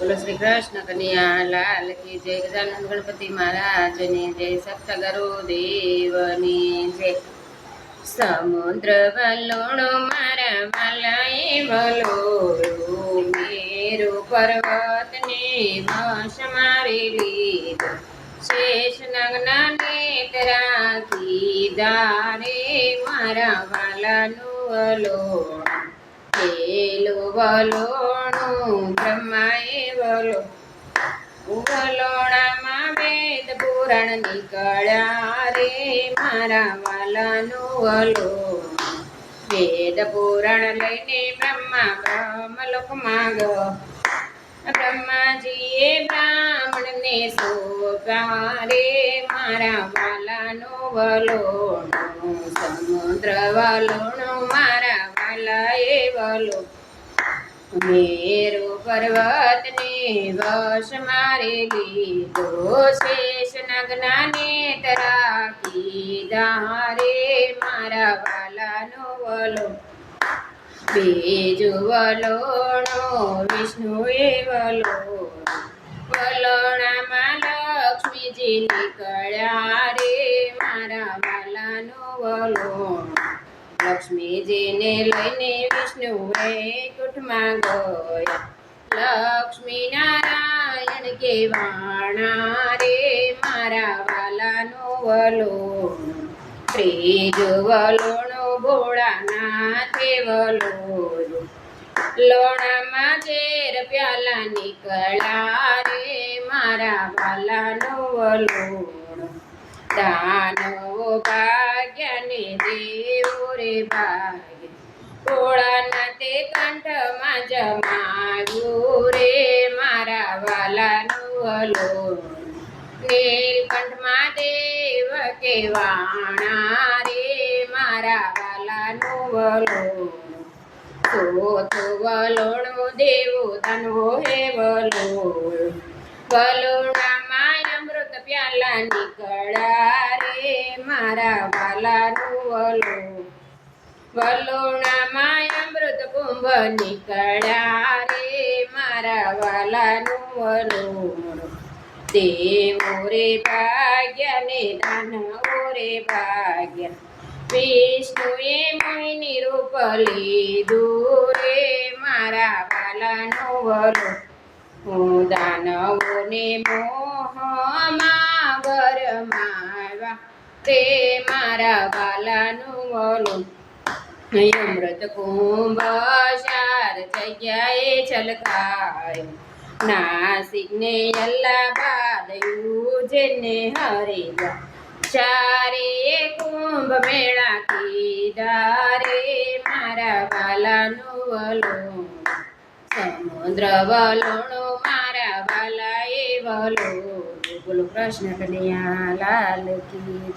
બોલો શ્રી કૃષ્ણ કન્યા લાલ કી જય ગજાનંદ ગણપતિ મહારાજની જય સપ્તગરુ દેવની જય. સમુદ્ર વલોણો મારા વાલાએ વલોરો મેરુ પર્વતને વશ મારી લીધો. શેષ નગ્ના ને રાખી દારે મારા વાલાનું વલોણ. પેલું વલોણું બ્રહ્માએ વલો. વલોણામાં વેદ પુરાણ નીકળ્યા રે, મારા વાલાનું વલો. વેદ પુરાણ લઈને બ્રહ્મા બ્રહ્મલોકમાં ગયો. બ્રહ્માજીએ બ્રાહ્મણને સોંપ્યા મારા વાલાનો વલોણું સમુદ્ર વલોણું મારા વાલાએ વલો. મેરુ પર્વતને વશ મારે લીધો શેષ નગ્નાને તરાકી દારે મારા વાલાનો વલો. બીજું વલોણો વિષ્ણુએ વલો. વલોણામાં લક્ષ્મીજી નીકળ્યા રે મારા વાલાનો વલોણ લક્ષ્મીજીને લઈને વિષ્ણુએ કુટમાં ગયા. લક્ષ્મી નારાયણ કેવાણા રે મારા વાલાનો વલોણ. ત્રીજું વલોણો ભોળાનાથે વલો લોણામાં ઝેર પ્યાલા નીકળા રે મારા વાલાનો વલોણ. દાનવો ભાગ્યને દેવો રે ભાગ્ય ભોળાનાથે કંઠમાં જમાયું રે મારા વાલાનું વલોણ નીલકંઠમાં દેવ કે વાણા રે મારા વાલાનું વલો દેવો ધનવો હે વલોણ વલોણામાં અમૃત પ્યાલા નીકળા રે મારા વાલાનું વલોણ મારા વાલાનું વલોણ. દેવો રે ને દાનવો રે ભાગ્ય. વિષ્ણુએ મોહિની રૂપ લીધું રે મારા વાલાનો વલો હું દાનવોને મોહમાં વરમાવા તે મારા વાલાનું વલો અમૃત કુંભ ચાર જગ્યાએ છલકાય. નાસિક ને અલ્લાહાબાદ જેને હરિદ્વાર ચારે કુંભ મેળા કીધારે મારા વાલાનું વલોણ સમુદ્ર વલોણો મારા વાલાએ વલો બોલો કૃષ્ણ કનૈયા લાલ કી